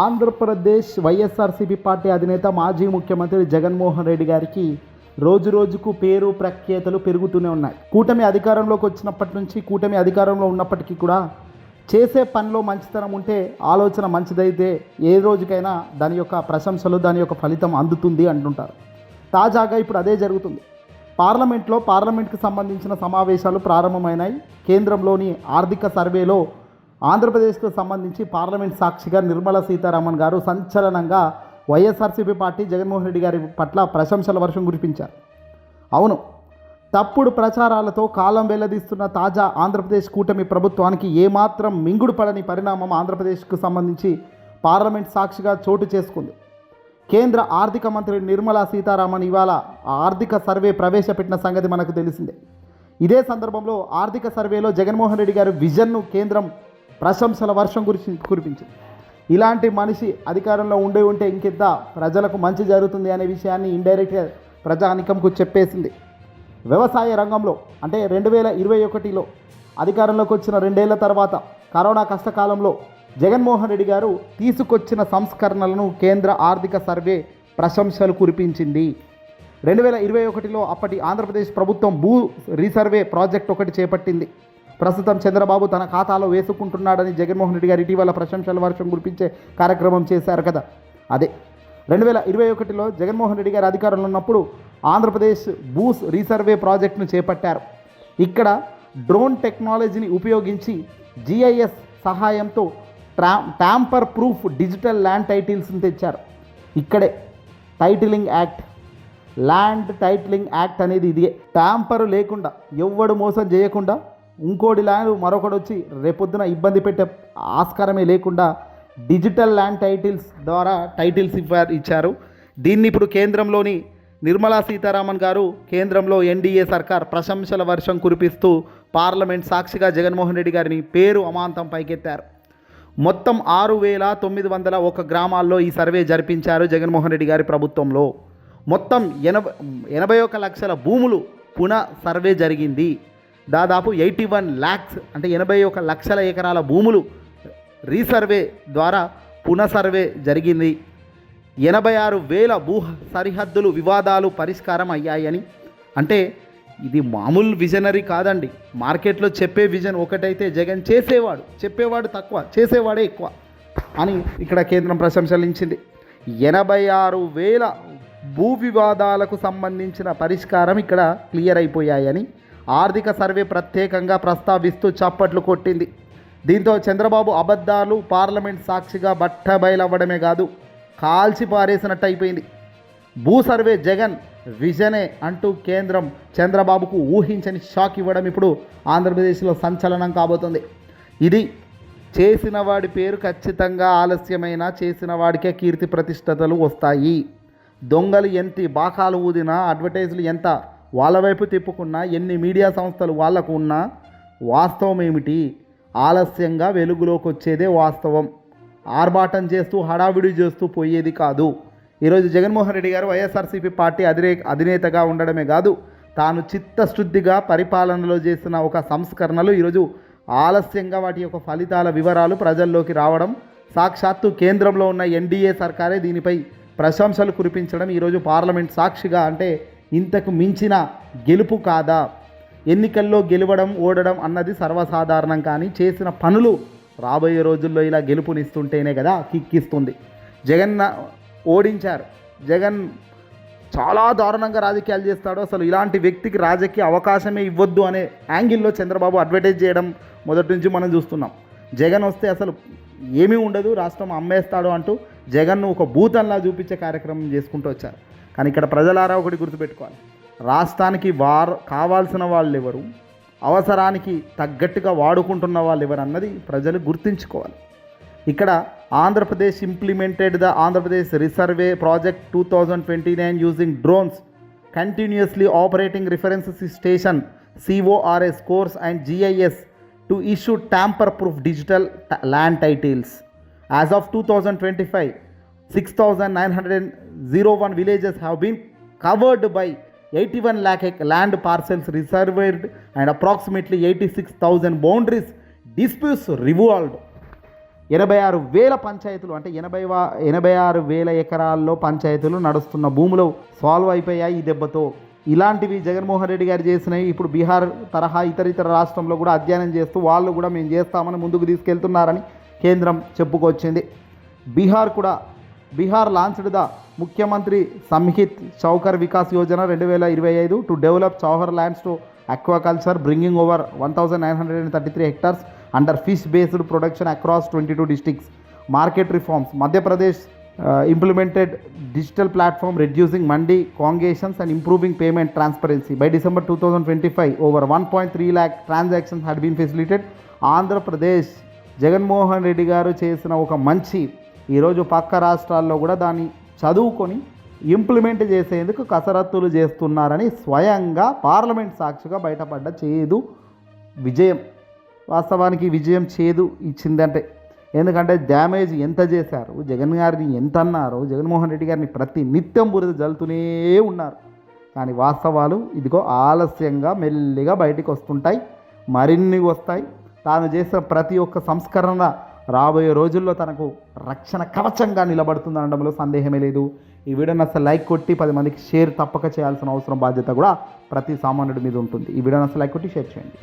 Andhra Pradesh YSRCP party అధినేత మాజీ ముఖ్యమంత్రి జగన్మోహన్ రెడ్డి గారికి రోజు రోజుకు పేరు ప్రఖ్యాతలు పెరుగుతూనే ఉన్నాయి. కూటమి అధికారంలోకి వచ్చినప్పటి నుంచి కూటమి అధికారంలో ఉన్నప్పటికీ కూడా చేసే పనిలో మంచితనం ఉంటే ఆలోచన మంచిదైతే ఏ రోజుకైనా దాని యొక్క ప్రశంసలు దాని యొక్క ఫలితం అందుతుంది అంటుంటారు. తాజాగా ఇప్పుడు అదే జరుగుతుంది. పార్లమెంట్లో పార్లమెంట్కి సంబంధించిన సమావేశాలు ప్రారంభమైనాయి. కేంద్రంలోని ఆర్థిక సర్వేలో ఆంధ్రప్రదేశ్కు సంబంధించి పార్లమెంట్ సాక్షిగా నిర్మలా సీతారామన్ గారు సంచలనంగా వైఎస్ఆర్సీపీ పార్టీ జగన్మోహన్ రెడ్డి గారి పట్ల ప్రశంసల వర్షం కురిపించారు. అవును తప్పుడు ప్రచారాలతో కాలం వెల్లదీస్తున్న తాజా ఆంధ్రప్రదేశ్ కూటమి ప్రభుత్వానికి ఏమాత్రం మింగుడు పడని పరిణామం ఆంధ్రప్రదేశ్కు సంబంధించి పార్లమెంట్ సాక్షిగా చోటు చేసుకుంది. కేంద్ర ఆర్థిక మంత్రి నిర్మలా సీతారామన్ ఇవాళ ఆర్థిక సర్వే ప్రవేశపెట్టిన సంగతి మనకు తెలిసిందే. ఇదే సందర్భంలో ఆర్థిక సర్వేలో జగన్మోహన్ రెడ్డి గారి విజన్ను కేంద్రం ప్రశంసల వర్షం కురిసి కురిపించింది. ఇలాంటి మనిషి అధికారంలో ఉండే ఉంటే ఇంకెంత ప్రజలకు మంచి జరుగుతుంది అనే విషయాన్ని ఇండైరెక్ట్గా ప్రజానికంకు చెప్పేసింది. వ్యవసాయ రంగంలో అంటే రెండు వేల ఇరవై ఒకటిలో అధికారంలోకి వచ్చిన రెండేళ్ళ తర్వాత కరోనా కష్టకాలంలో జగన్మోహన్ రెడ్డి గారు తీసుకొచ్చిన సంస్కరణలను కేంద్ర ఆర్థిక సర్వే ప్రశంసలు కురిపించింది. రెండు వేల ఇరవై ఒకటిలో అప్పటి ఆంధ్రప్రదేశ్ ప్రభుత్వం భూ రీసర్వే ప్రాజెక్ట్ ఒకటి చేపట్టింది. ప్రస్తుతం చంద్రబాబు తన ఖాతాలో వేసుకుంటున్నాడని జగన్మోహన్ రెడ్డి గారు ఇటీవల ప్రశంసల వర్షం కురిపించే కార్యక్రమం చేశారు కదా. అదే. రెండు వేల ఇరవై ఒకటిలో జగన్మోహన్ రెడ్డి గారు అధికారంలో ఉన్నప్పుడు ఆంధ్రప్రదేశ్ బూస్ రీసర్వే ప్రాజెక్టును చేపట్టారు. ఇక్కడ డ్రోన్ టెక్నాలజీని ఉపయోగించి జిఐఎస్ సహాయంతో ట్రా ట్యాంపర్ ప్రూఫ్ డిజిటల్ ల్యాండ్ టైటిల్స్ని తెచ్చారు. ఇక్కడే titling act land titling act అనేది ఇదే. ట్యాంపర్ లేకుండా ఎవ్వడు మోసం చేయకుండా ఇంకోటి ల్యాండ్ మరొకటి వచ్చి రేపొద్దున ఇబ్బంది పెట్టే ఆస్కారమే లేకుండా డిజిటల్ ల్యాండ్ టైటిల్స్ ద్వారా టైటిల్స్ ఇచ్చారు. దీన్ని ఇప్పుడు కేంద్రంలోని నిర్మలా సీతారామన్ గారు కేంద్రంలో ఎన్డీఏ సర్కార్ ప్రశంసల వర్షం కురిపిస్తూ పార్లమెంట్ సాక్షిగా జగన్మోహన్ రెడ్డి గారిని పేరు అమాంతం పైకెత్తారు. మొత్తం ఆరు వేల తొమ్మిది వందల ఒక గ్రామాల్లో ఈ సర్వే జరిపించారు జగన్మోహన్ రెడ్డి గారి ప్రభుత్వంలో. మొత్తం ఎనభై ఎనభై ఒక లక్షల భూములు పునః సర్వే జరిగింది. దాదాపు ఎయిటీ వన్ ల్యాక్స్ అంటే ఎనభై ఒక లక్షల ఎకరాల భూములు రీసర్వే ద్వారా పునఃసర్వే జరిగింది. ఎనభై ఆరు వేల భూ సరిహద్దులు వివాదాలు పరిష్కారం అయ్యాయని. అంటే ఇది మామూలు విజనరీ కాదండి. మార్కెట్లో చెప్పే విజన్ ఒకటైతే జగన్ చేసేవాడు చెప్పేవాడు తక్కువ చేసేవాడే ఎక్కువ అని ఇక్కడ కేంద్రం ప్రశంసలించింది. ఎనభై ఆరు వేల భూ వివాదాలకు సంబంధించిన పరిష్కారం ఇక్కడ క్లియర్ అయిపోయాయని ఆర్థిక సర్వే ప్రత్యేకంగా ప్రస్తావిస్తూ చప్పట్లు కొట్టింది. దీంతో చంద్రబాబు అబద్ధాలు పార్లమెంట్ సాక్షిగా బట్టబయలవ్వడమే కాదు కాల్చి పారేసినట్టు అయిపోయింది భూ సర్వే జగన్ విజనే అంటూ కేంద్రం చంద్రబాబుకు ఊహించని షాక్ ఇవ్వడం ఇప్పుడు ఆంధ్రప్రదేశ్లో సంచలనం కాబోతుంది. ఇది చేసిన వాడి పేరు ఖచ్చితంగా ఆలస్యమైనా చేసిన వాడికే కీర్తి ప్రతిష్టతలు వస్తాయి. దొంగలు ఎంత బాకాలు ఊదినా అడ్వర్టైజ్లు ఎంత వాళ్ళ వైపు తిప్పుకున్నా ఎన్ని మీడియా సంస్థలు వాళ్ళకు ఉన్నా వాస్తవం ఏమిటి? ఆలస్యంగా వెలుగులోకి వచ్చేదే వాస్తవం. ఆర్భాటం చేస్తూ హడావిడి చేస్తూ పోయేది కాదు. ఈరోజు జగన్మోహన్ రెడ్డి గారు వైఎస్ఆర్సీపీ పార్టీ అధినే అధినేతగా ఉండడమే కాదు తాను చిత్తశుద్ధిగా పరిపాలనలో చేసిన ఒక సంస్కరణలు ఈరోజు ఆలస్యంగా వాటి యొక్క ఫలితాల వివరాలు ప్రజల్లోకి రావడం సాక్షాత్తు కేంద్రంలో ఉన్న ఎన్డీఏ సర్కారే దీనిపై ప్రశంసలు కురిపించడం ఈరోజు పార్లమెంట్ సాక్షిగా అంటే ఇంతకు మించిన గెలుపు కాదా? ఎన్నికల్లో గెలవడం ఓడడం అన్నది సర్వసాధారణం కానీ చేసిన పనులు రాబోయే రోజుల్లో ఇలా గెలుపునిస్తుంటేనే కదా కిక్కిస్తుంది. జగన్ ఓడించారు. జగన్ చాలా దారుణంగా రాజకీయాలు చేస్తాడు. అసలు ఇలాంటి వ్యక్తికి రాజకీయ అవకాశమే ఇవ్వద్దు అనే యాంగిల్లో చంద్రబాబు అడ్వర్టైజ్ చేయడం మొదటి నుంచి మనం చూస్తున్నాం. జగన్ వస్తే అసలు ఏమీ ఉండదు. రాష్ట్రం అమ్మేస్తాడు అంటూ జగన్ను ఒక భూతంలా చూపించే కార్యక్రమం చేసుకుంటూ వచ్చారు. కానీ ఇక్కడ ప్రజలారా ఒకటి గుర్తుపెట్టుకోవాలి. రాష్ట్రానికి వారు కావాల్సిన వాళ్ళు ఎవరు అవసరానికి తగ్గట్టుగా వాడుకుంటున్న వాళ్ళు ఎవరు అన్నది ప్రజలు గుర్తుంచుకోవాలి. ఇక్కడ Andhra Pradesh implemented the Andhra Pradesh resurvey project two thousand twenty nine using drones continuously operating reference station CORS CORS and GIS to issue tamper proof digital land titles as of two thousand twenty five six thousand nine hundred zero one villages have been covered by eighty one lakh land parcels resurveyed and approximately eighty six thousand boundaries disputes resolved ఎనభై ఆరు వేల పంచాయతీలు అంటే ఎనభై వా ఎనభై ఆరు వేల ఎకరాల్లో పంచాయతీలు నడుస్తున్న భూములు సాల్వ్ అయిపోయాయి ఈ దెబ్బతో. ఇలాంటివి జగన్మోహన్ రెడ్డి గారు చేసినవి ఇప్పుడు బీహార్ తరహా ఇతర ఇతర రాష్ట్రంలో కూడా అధ్యయనం చేస్తూ వాళ్ళు కూడా మేము చేస్తామని ముందుకు తీసుకెళ్తున్నారని కేంద్రం చెప్పుకొచ్చింది. బీహార్ కూడా బీహార్ లాంచ్డ్ ద ముఖ్యమంత్రి సంహిత్ చౌకర్ వికాస్ యోజన రెండు వేల ఇరవై ఐదు to develop Chaur lands to aquaculture bringing over one thousand nine hundred and thirty three hectares under fish based production across twenty two districts market reforms Madhya Pradesh implemented digital platform reducing mandi congestions and improving payment transparency by December two thousand twenty five over one point three lakh transactions had been facilitated Andhra Pradesh Jaganmohan Reddy garu చేసిన ఒక మంచి ఈరోజు పక్క రాష్ట్రాల్లో కూడా దాన్ని చదువుకొని implement చేసేందుకు కసరత్తులు చేస్తున్నారని స్వయంగా పార్లమెంట్ సాక్షిగా బయటపడ్డ చేదు విజయం. వాస్తవానికి విజయం చేదు ఇచ్చిందంటే. ఎందుకంటే డ్యామేజ్ ఎంత చేశారు? జగన్ గారిని ఎంత అన్నారు? జగన్మోహన్ రెడ్డి గారిని ప్రతి నిత్యం బురద జల్లుతూనే ఉన్నారు. కానీ వాస్తవాలు ఇదిగో ఆలస్యంగా మెల్లిగా బయటికి వస్తుంటాయి. మరిన్ని వస్తాయి. తాను చేసిన ప్రతి ఒక్క సంస్కరణ రాబోయే రోజుల్లో తనకు రక్షణ కవచంగా నిలబడుతుంది అనడంలో సందేహమే లేదు. ఈ వీడియోని అసలు లైక్ కొట్టి పది మందికి షేర్ తప్పక చేయాల్సిన అవసరం బాధ్యత కూడా ప్రతి సామాన్యుడి మీద ఉంటుంది. ఈ వీడియోని అసలు లైక్ కొట్టి షేర్ చేయండి.